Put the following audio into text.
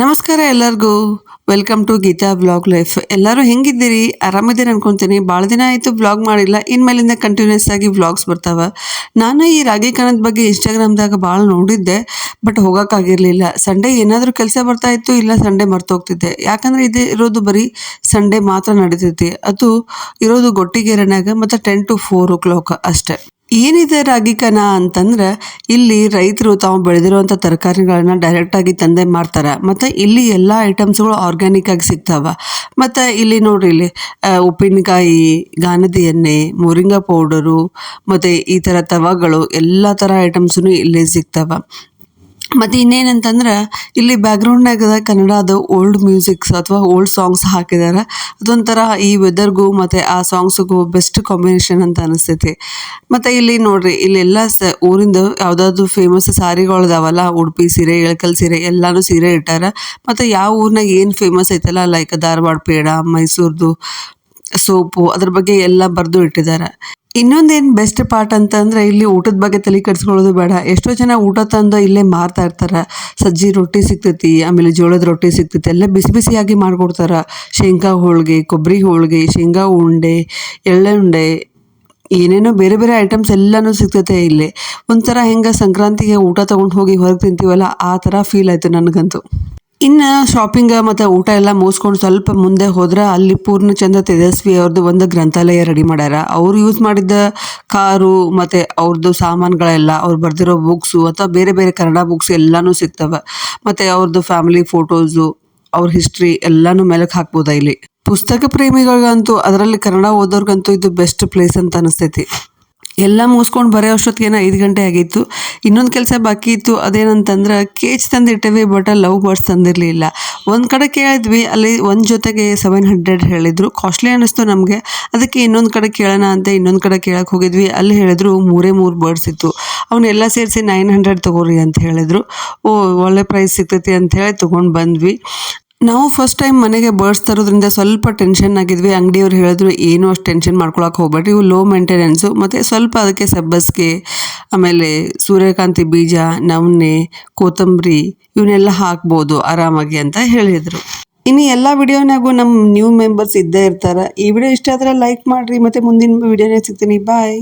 ನಮಸ್ಕಾರ ಎಲ್ಲರಿಗೂ. Welcome to Geetha blog life ಎಲ್ಲರೂ ಹೆಂಗಿದ್ದೀರಿ? ಆರಾಮಿದ್ದೀರಿ ಅನ್ಕೊಂತೀನಿ. ಭಾಳ ದಿನ ಆಯಿತು ಬ್ಲಾಗ್ ಮಾಡಿಲ್ಲ. ಇನ್ಮೇಲಿಂದ ಕಂಟಿನ್ಯೂಸ್ ಆಗಿ ಬ್ಲಾಗ್ಸ್ ಬರ್ತಾವ. ನಾನು ಈ ರಾಗಿ ಕಣದ ಬಗ್ಗೆ ಇನ್ಸ್ಟಾಗ್ರಾಮ್ದಾಗ ಭಾಳ ನೋಡಿದ್ದೆ ಬಟ್ ಹೋಗೋಕ್ಕಾಗಿರಲಿಲ್ಲ ಸಂಡೇ ಏನಾದರೂ ಕೆಲಸ ಬರ್ತಾ ಇತ್ತು ಇಲ್ಲ ಸಂಡೇ ಮರ್ತೋಗ್ತಿದ್ದೆ ಯಾಕಂದರೆ ಇದು ಇರೋದು ಬರೀ ಸಂಡೇ ಮಾತ್ರ ನಡೀತೈತಿ. ಅದು ಇರೋದು ಗೊಟ್ಟಿಗೆರೆನಾಗ ಮತ್ತು ten to four o'clock ಅಷ್ಟೇ. ಏನಿದೆ ರಾಗಿ ಕನ ಅಂತಂದ್ರೆ ಇಲ್ಲಿ ರೈತರು ತಾವು ಬೆಳೆದಿರುವಂಥ ತರಕಾರಿಗಳನ್ನ ಡೈರೆಕ್ಟಾಗಿ ತಂದೆ ಮಾರ್ತಾರೆ ಮತ್ತು ಇಲ್ಲಿ ಎಲ್ಲ ಐಟಮ್ಸ್ಗಳು ಆರ್ಗ್ಯಾನಿಕ್ ಆಗಿ ಸಿಗ್ತಾವ. ಮತ್ತು ಇಲ್ಲಿ ನೋಡ್ರಿ ಇಲ್ಲಿ ಉಪ್ಪಿನಕಾಯಿ, ಗಾನದಿ ಎಣ್ಣೆ, ಮೊರಿಂಗಾ ಪೌಡರು ಮತ್ತು ಈ ಥರ ತವಾಗಳು ಎಲ್ಲ ಥರ ಐಟಮ್ಸೂ ಇಲ್ಲಿ ಸಿಗ್ತಾವ. ಮತ್ತು ಇನ್ನೇನಂತಂದ್ರೆ, ಇಲ್ಲಿ ಬ್ಯಾಕ್ಗ್ರೌಂಡ್ನಾಗ ಕನ್ನಡದ ಓಲ್ಡ್ ಮ್ಯೂಸಿಕ್ಸ್ ಅಥವಾ ಓಲ್ಡ್ ಸಾಂಗ್ಸ್ ಹಾಕಿದ್ದಾರೆ ಅದೊಂಥರ ಈ ವೆದರ್ಗೂ ಮತ್ತು ಆ ಸಾಂಗ್ಸ್ಗೂ ಬೆಸ್ಟ್ ಕಾಂಬಿನೇಷನ್ ಅಂತ ಅನಿಸ್ತೈತಿ. ಮತ್ತು ಇಲ್ಲಿ ನೋಡ್ರಿ ಇಲ್ಲೆಲ್ಲ ಸ, ಊರಿಂದ ಯಾವುದಾದ್ರು ಫೇಮಸ್ ಸಾರಿಗಳು ಇದಾವಲ್ಲ ಉಡುಪಿ ಸೀರೆ, ಇಳಕಲ್ ಸೀರೆ, ಎಲ್ಲಾನು ಸೀರೆ ಇಟ್ಟಾರ. ಮತ್ತು ಯಾವ ಊರ್ನಾಗ ಏನು ಫೇಮಸ್ ಐತಲ್ಲ ಲೈಕ್ ಧಾರವಾಡ ಪೇಡ, ಮೈಸೂರ್ದು ಸೋಪು, ಅದ್ರ ಬಗ್ಗೆ ಎಲ್ಲ ಬರೆದು ಇಟ್ಟಿದ್ದಾರೆ ಇನ್ನೊಂದೇನು ಬೆಸ್ಟ್ ಪಾರ್ಟ್ ಅಂತಂದ್ರೆ ಇಲ್ಲಿ ಊಟದ ಬಗ್ಗೆ ತಲೆ ಕೆಡಿಸ್ಕೊಳ್ಳೋದು ಬೇಡ. ಎಷ್ಟೋ ಜನ ಊಟ ತಂದು ಇಲ್ಲೇ ಮಾರ್ತಾ ಇರ್ತಾರೆ. ಸಜ್ಜಿ ರೊಟ್ಟಿ ಸಿಗ್ತೈತಿ ಆಮೇಲೆ ಜೋಳದ ರೊಟ್ಟಿ ಸಿಗ್ತೈತಿ ಎಲ್ಲ ಬಿಸಿ ಬಿಸಿಯಾಗಿ ಮಾಡ್ಕೊಡ್ತಾರೆ. ಶೇಂಗಾ ಹೋಳಿಗೆ ಕೊಬ್ಬರಿ ಹೋಳಿಗೆ, ಶೇಂಗಾ ಉಂಡೆ, ಎಳ್ಳೆ ಉಂಡೆ, ಏನೇನೋ ಬೇರೆ ಬೇರೆ ಐಟಮ್ಸ್ ಎಲ್ಲನೂ ಸಿಗ್ತೈತೆ ಇಲ್ಲಿ. ಒಂಥರ ಹೆಂಗೆ ಸಂಕ್ರಾಂತಿಗೆ ಊಟ ತೊಗೊಂಡು ಹೋಗಿ ಹೊರಗೆ ತಿಂತೀವಲ್ಲ, ಆ ಥರ ಫೀಲ್ ಆಯಿತು ನನಗಂತೂ. ಇನ್ನು ಶಾಪಿಂಗ್ ಮತ್ತು ಊಟ ಎಲ್ಲ ಮುಗಿಸ್ಕೊಂಡು ಸ್ವಲ್ಪ ಮುಂದೆ ಹೋದ್ರೆ ಅಲ್ಲಿ ಪೂರ್ಣಚಂದ್ರ ತೇಜಸ್ವಿ ಅವ್ರದ್ದು ಒಂದು ಗ್ರಂಥಾಲಯ ರೆಡಿ ಮಾಡ್ಯಾರ. ಅವ್ರು ಯೂಸ್ ಮಾಡಿದ್ದ ಕಾರು, ಮತ್ತು ಅವ್ರದ್ದು ಸಾಮಾನುಗಳೆಲ್ಲ, ಅವ್ರು ಬರೆದಿರೋ ಬುಕ್ಸು ಅಥವಾ ಬೇರೆ ಬೇರೆ ಕನ್ನಡ ಬುಕ್ಸ್ ಎಲ್ಲನೂ ಸಿಗ್ತವೆ. ಮತ್ತು ಅವ್ರದ್ದು ಫ್ಯಾಮಿಲಿ ಫೋಟೋಸು ಅವ್ರ ಹಿಸ್ಟ್ರಿ ಎಲ್ಲನೂ ಮೇಲಕ್ಕೆ ಹಾಕ್ಬೋದ ಇಲ್ಲಿ. ಪುಸ್ತಕ ಪ್ರೇಮಿಗಳಿಗಂತೂ, ಅದರಲ್ಲಿ ಕನ್ನಡ ಓದೋರ್ಗಂತೂ ಇದು ಬೆಸ್ಟ್ ಪ್ಲೇಸ್ ಅಂತ ಅನಿಸ್ತೈತಿ. ಎಲ್ಲ ಮುಗಿಸ್ಕೊಂಡು ಬರೋ ಅಷ್ಟೊತ್ತಿಗೆ ಐದು ಗಂಟೆ ಆಗಿತ್ತು. ಇನ್ನೊಂದು ಕೆಲಸ ಬಾಕಿ ಇತ್ತು. ಅದೇನಂತಂದ್ರೆ ಕೇಜ್ ತಂದಿಟ್ಟೇವಿ ಬಟ್ ಲವ್ ಬರ್ಡ್ಸ್ ತಂದಿರಲಿಲ್ಲ. ಒಂದು ಕಡೆ ಕೇಳಿದ್ವಿ, ಅಲ್ಲಿ ಒಂದು ಜೊತೆಗೆ ಸೆವೆನ್ ಹಂಡ್ರೆಡ್ ಹೇಳಿದ್ರು. ಕಾಸ್ಟ್ಲಿ ಅನ್ನಿಸ್ತು ನಮಗೆ. ಅದಕ್ಕೆ ಇನ್ನೊಂದು ಕಡೆ ಕೇಳೋಣ ಅಂತ ಇನ್ನೊಂದು ಕಡೆ ಕೇಳಕ್ಕೆ ಹೋಗಿದ್ವಿ. ಅಲ್ಲಿ ಹೇಳಿದ್ರು ಮೂರೇ ಮೂರು ಬರ್ಡ್ಸ್ ಇತ್ತು. ಅವನ್ನೆಲ್ಲ ಸೇರಿಸಿ ನೈನ್ ಹಂಡ್ರೆಡ್ ತೊಗೋರಿ ಅಂತ ಹೇಳಿದ್ರು. ಓ, ಒಳ್ಳೆ ಪ್ರೈಸ್ ಸಿಗ್ತೈತಿ ಅಂತ ಹೇಳಿ ತೊಗೊಂಡು ಬಂದ್ವಿ. ನಾವು ಫಸ್ಟ್ ಟೈಮ್ ಮನೆಗೆ ಬರ್ಡ್ಸ್ ತರೋದ್ರಿಂದ ಸ್ವಲ್ಪ ಟೆನ್ಷನ್ ಆಗಿದ್ವಿ. ಅಂಗಡಿಯವ್ರು ಹೇಳಿದ್ರು, ಏನು ಅಷ್ಟು ಟೆನ್ಷನ್ ಮಾಡ್ಕೊಳಕ್ಕೆ ಹೋಗ್ಬೇಡಿ ಇವು ಲೋ ಮೇಂಟೆನೆನ್ಸು ಮತ್ತು ಸ್ವಲ್ಪ ಅದಕ್ಕೆ ಸಬ್ಬಸ್ಗೆ, ಆಮೇಲೆ ಸೂರ್ಯಕಾಂತಿ ಬೀಜ, ನವಣೆ, ಕೊತ್ತಂಬರಿ ಇವನ್ನೆಲ್ಲ ಹಾಕ್ಬೋದು ಆರಾಮಾಗಿ ಅಂತ ಹೇಳಿದರು. ಇನ್ನು ಎಲ್ಲ ವಿಡಿಯೋನಾಗೂ ನಮ್ಮ ನ್ಯೂ ಮೆಂಬರ್ಸ್ ಇದ್ದೇ ಇರ್ತಾರೆ. ಈ ವಿಡಿಯೋ ಇಷ್ಟ ಆದರೆ ಲೈಕ್ ಮಾಡಿರಿ, ಮತ್ತು ಮುಂದಿನ ವಿಡಿಯೋನೇ ಸಿಗ್ತೀನಿ. ಬಾಯ್